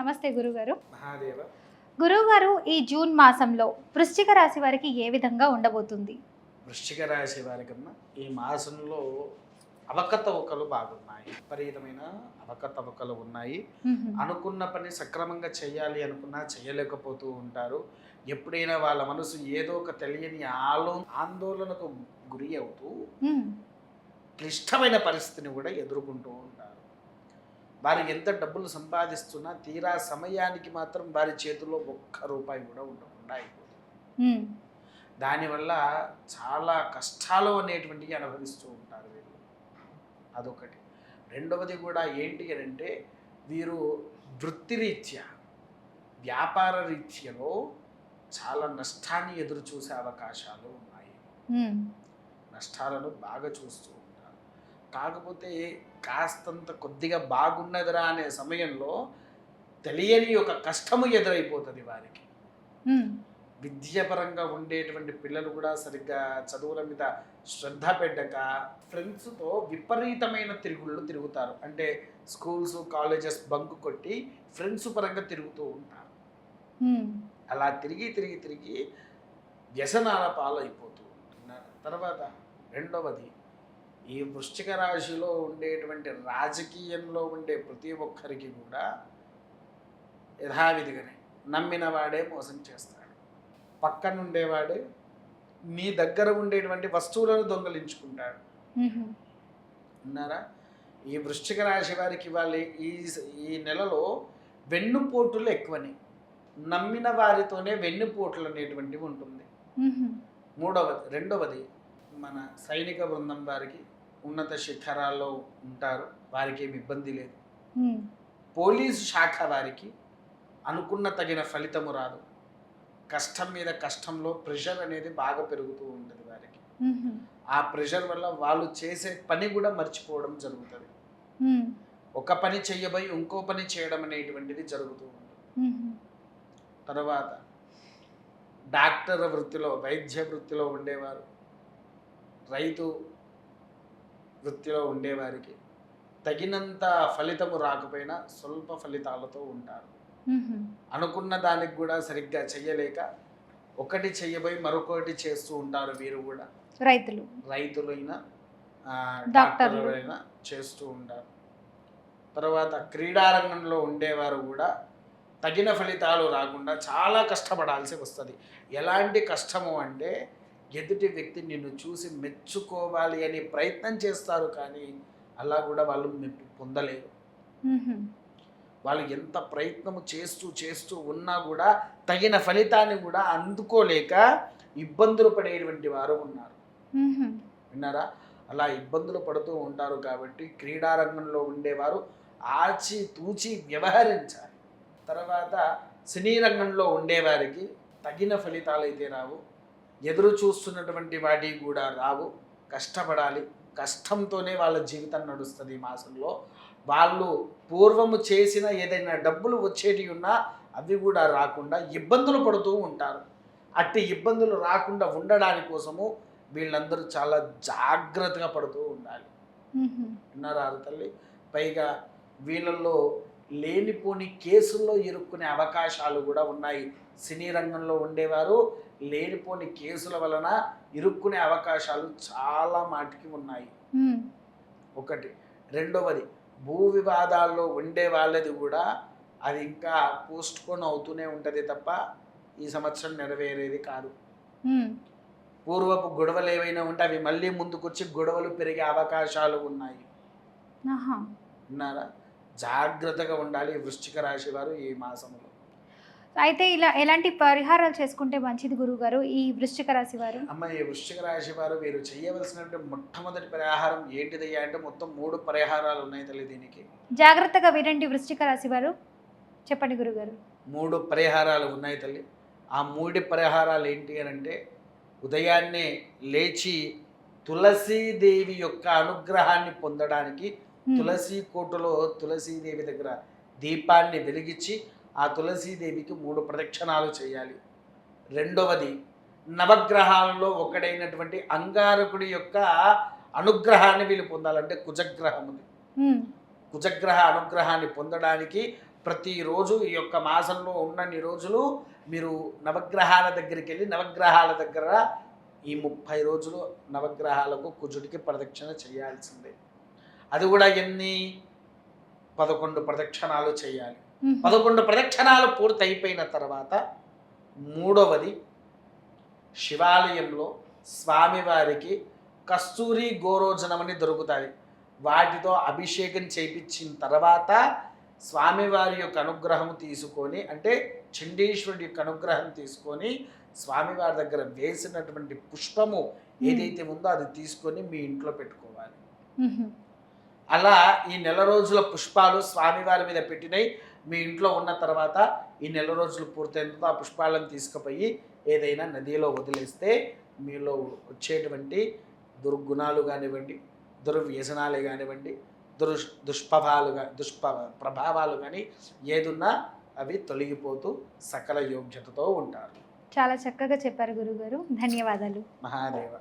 నమస్తే గురుగారు. గురువుగారు ఈ జూన్ మాసంలో వృశ్చిక రాశి వారికి ఏ విధంగా ఉండబోతుంది? వృశ్చిక రాశి వారికన్నా ఈ మాసంలో అవకతవకలు బాగున్నాయి. విపరీతమైన అవకతవకలు ఉన్నాయి. అనుకున్న పని సక్రమంగా చేయాలి అనుకున్నా చేయలేకపోతూ ఉంటారు. ఎప్పుడైనా వాళ్ళ మనసు ఏదో ఒక తెలియని ఆలో ఆందోళనకు గురి అవుతూ. క్లిష్టమైన పరిస్థితిని కూడా ఎదుర్కొంటూ ఉంటారు. వారు ఎంత డబ్బులు సంపాదిస్తున్నా తీరా సమయానికి మాత్రం వారి చేతిలో ఒక్క రూపాయి కూడా ఉండకుండా అయిపోతుంది. దానివల్ల చాలా కష్టాలు అనేటువంటివి అనుభవిస్తూ ఉంటారు వీళ్ళు అదొకటి రెండవది కూడా ఏంటి అని అంటే వీరు వృత్తిరీత్యా వ్యాపార రీత్యలో చాలా నష్టాన్ని ఎదురు చూసే అవకాశాలు ఉన్నాయి. నష్టాలను బాగా చూస్తూ కాకపోతే కాస్తంత కొద్దిగా బాగున్నదిరా అనే సమయంలో తెలియని ఒక కష్టము ఎదురైపోతుంది వారికి. విద్యాపరంగా ఉండేటువంటి పిల్లలు కూడా సరిగ్గా చదువుల మీద శ్రద్ధ పెట్టక ఫ్రెండ్స్తో విపరీతమైన తిరుగుళ్ళు తిరుగుతారు అంటే స్కూల్స్ కాలేజెస్ బంక్ కొట్టి ఫ్రెండ్స్ పరంగా తిరుగుతూ ఉంటారు. అలా తిరిగి తిరిగి తిరిగి వ్యసనాల పాలైపోతూ ఉంటున్నారు తర్వాత రెండవది ఈ వృశ్చిక రాశిలో ఉండేటువంటి రాజకీయంలో ఉండే ప్రతి ఒక్కరికి కూడా యథావిధిగానే నమ్మిన వాడే మోసం చేస్తాడు పక్కన ఉండేవాడే మీ దగ్గర ఉండేటువంటి వస్తువులను దొంగలించుకుంటాడు. ఉన్నారా ఈ వృశ్చిక రాశి వారికి వాళ్ళ ఈ ఈ నెలలో వెన్నుపోటులు ఎక్కువని నమ్మిన వారితోనే వెన్నుపోట్లు అనేటువంటివి ఉంటుంది. మూడవది రెండవది మన సైనిక బృందం వారికి ఉన్నత శిఖరాల్లో ఉంటారు వారికి ఏమి ఇబ్బంది లేదు. పోలీసు శాఖ వారికి అనుకున్న తగిన ఫలితము రాదు కష్టం మీద కష్టంలో ప్రెషర్ అనేది బాగా పెరుగుతూ ఉంటుంది వారికి. ఆ ప్రెషర్ వల్ల వాళ్ళు చేసే పని కూడా మర్చిపోవడం జరుగుతుంది. ఒక పని చెయ్యబోయి ఇంకో పని చేయడం అనేటువంటిది జరుగుతూ ఉంటుంది. తర్వాత డాక్టర్ వృత్తిలో వైద్య వృత్తిలో ఉండేవారు రైతు వృత్తిలో ఉండేవారికి తగినంత ఫలితము రాకపోయినా స్వల్ప ఫలితాలతో ఉంటారు. అనుకున్న దానికి కూడా సరిగ్గా చెయ్యలేక ఒకటి చెయ్యబోయి మరొకటి చేస్తూ ఉంటారు వీరు కూడా. రైతులు. రైతులైనా. డాక్టర్లైనా చేస్తూ ఉంటారు. తర్వాత క్రీడారంగంలో ఉండేవారు కూడా తగిన ఫలితాలు రాకుండా చాలా కష్టపడాల్సి వస్తుంది. ఎలాంటి కష్టము అంటే ఎదుటి వ్యక్తి నిన్ను చూసి మెచ్చుకోవాలి అని ప్రయత్నం చేస్తారు కానీ అలా కూడా వాళ్ళు మెప్పు పొందలేరు. వాళ్ళు ఎంత ప్రయత్నము చేస్తూ చేస్తూ ఉన్నా కూడా తగిన ఫలితాన్ని కూడా అందుకోలేక ఇబ్బందులు పడేటువంటి వారు ఉన్నారు. విన్నారా? అలా ఇబ్బందులు పడుతూ ఉంటారు కాబట్టి క్రీడారంగంలో ఉండేవారు ఆచి తూచి వ్యవహరించాలి. తర్వాత సినీ రంగంలో ఉండేవారికి తగిన ఫలితాలు అయితే రావు. ఎదురు చూస్తున్నటువంటి వాటికి కూడా రావు. కష్టపడాలి. కష్టంతోనే వాళ్ళ జీవితం నడుస్తుంది ఈ మాసంలో. వాళ్ళు పూర్వము చేసిన ఏదైనా డబ్బులు వచ్చేటి ఉన్నా అవి కూడా రాకుండా ఇబ్బందులు పడుతూ ఉంటారు. అట్టి ఇబ్బందులు రాకుండా ఉండడాని కోసము వీళ్ళందరూ చాలా జాగ్రత్తగా పడుతూ ఉండాలి. విన్నారా ఆరు తల్లి? పైగా వీళ్ళల్లో లేనిపోని కేసుల్లో ఇరుక్కునే అవకాశాలు కూడా ఉన్నాయి. సినీ రంగంలో ఉండేవారు. లేనిపోని కేసుల వలన ఇరుక్కునే అవకాశాలు చాలా మాటికి ఉన్నాయి. ఒకటి. రెండవది భూ వివాదాల్లో ఉండే వాళ్ళది కూడా అది ఇంకా పోస్ట్ పోన్ అవుతూనే ఉంటుంది తప్ప ఈ సంవత్సరం నెరవేరేది కాదు. పూర్వపు గొడవలు ఏవైనా ఉంటే అవి మళ్ళీ ముందుకొచ్చి గొడవలు పెరిగే అవకాశాలు ఉన్నాయి. ఆహా. జాగ్రత్తగా ఉండాలి వృశ్చిక రాశి వారు ఈ మాసంలో. అయితే ఇలా ఎలాంటి పరిహారాలు చేసుకుంటే మంచిది గురుగారు ఈ వృశ్చిక రాశి వారు? అమ్మ ఈ వృశ్చిక రాశి వారు వీరు చేయవలసినటువంటి మొట్టమొదటి పరిహారం ఏంటిదయ్యా అంటే మొత్తం మూడు పరిహారాలు ఉన్నాయి తల్లి దీనికి. జాగ్రత్తగా వినండి వృశ్చిక రాశి వారు. చెప్పండి గురుగారు మూడు పరిహారాలు ఉన్నాయి తల్లి. ఆ మూడు పరిహారాలు ఏంటి అని అంటే ఉదయాన్నే లేచి తులసీదేవి యొక్క అనుగ్రహాన్ని పొందడానికి. తులసి కోటలో తులసీదేవి దగ్గర దీపాన్ని వెలిగించి ఆ తులసీదేవికి మూడు ప్రదక్షిణాలు చేయాలి. రెండవది నవగ్రహాలలో ఒకడైనటువంటి అంగారకుడి యొక్క అనుగ్రహాన్ని వీళ్ళు పొందాలంటే కుజగ్రహముది మ్మ్. కుజగ్రహ అనుగ్రహాన్ని పొందడానికి ప్రతిరోజు ఈ యొక్క మాసంలో ఉన్నన్ని రోజులు మీరు నవగ్రహాల దగ్గరికి వెళ్ళి నవగ్రహాల దగ్గర ఈ ముప్పై రోజులు నవగ్రహాలకు కుజుడికి ప్రదక్షిణ చేయాల్సిందే. అది కూడా ఎన్ని పదకొండు ప్రదక్షిణాలు చేయాలి. పదకొండు ప్రదక్షిణాలు పూర్తి అయిపోయిన తర్వాత మూడవది శివాలయంలో స్వామివారికి కస్తూరి గోరోజనం అని దొరుకుతాయి వాటితో అభిషేకం చేయించిన తర్వాత స్వామివారి యొక్క అనుగ్రహం తీసుకొని అంటే చండీశ్వరుడి యొక్క అనుగ్రహం తీసుకొని స్వామివారి దగ్గర వేసినటువంటి పుష్పము ఏదైతే ఉందో అది తీసుకొని మీ ఇంట్లో పెట్టుకోవాలి. అలా ఈ నెల రోజుల పుష్పాలు స్వామివారి మీద పెట్టినవి మీ ఇంట్లో ఉన్న తర్వాత ఈ నెల రోజులు పూర్తయిన ఆ పుష్పాలను తీసుకుపోయి ఏదైనా నదిలో వదిలేస్తే మీలో వచ్చేటువంటి దుర్గుణాలు కానివ్వండి దుర్వ్యసనాలు కానివ్వండి దుర్ దుష్ప్రభావాలు గా- దుష్ప ప్రభావాలు కానీ ఏదున్నా అవి తొలగిపోతూ సకల యోగ్యతతో ఉంటారు. చాలా చక్కగా చెప్పారు గురుగారు. ధన్యవాదాలు. మహాదేవ.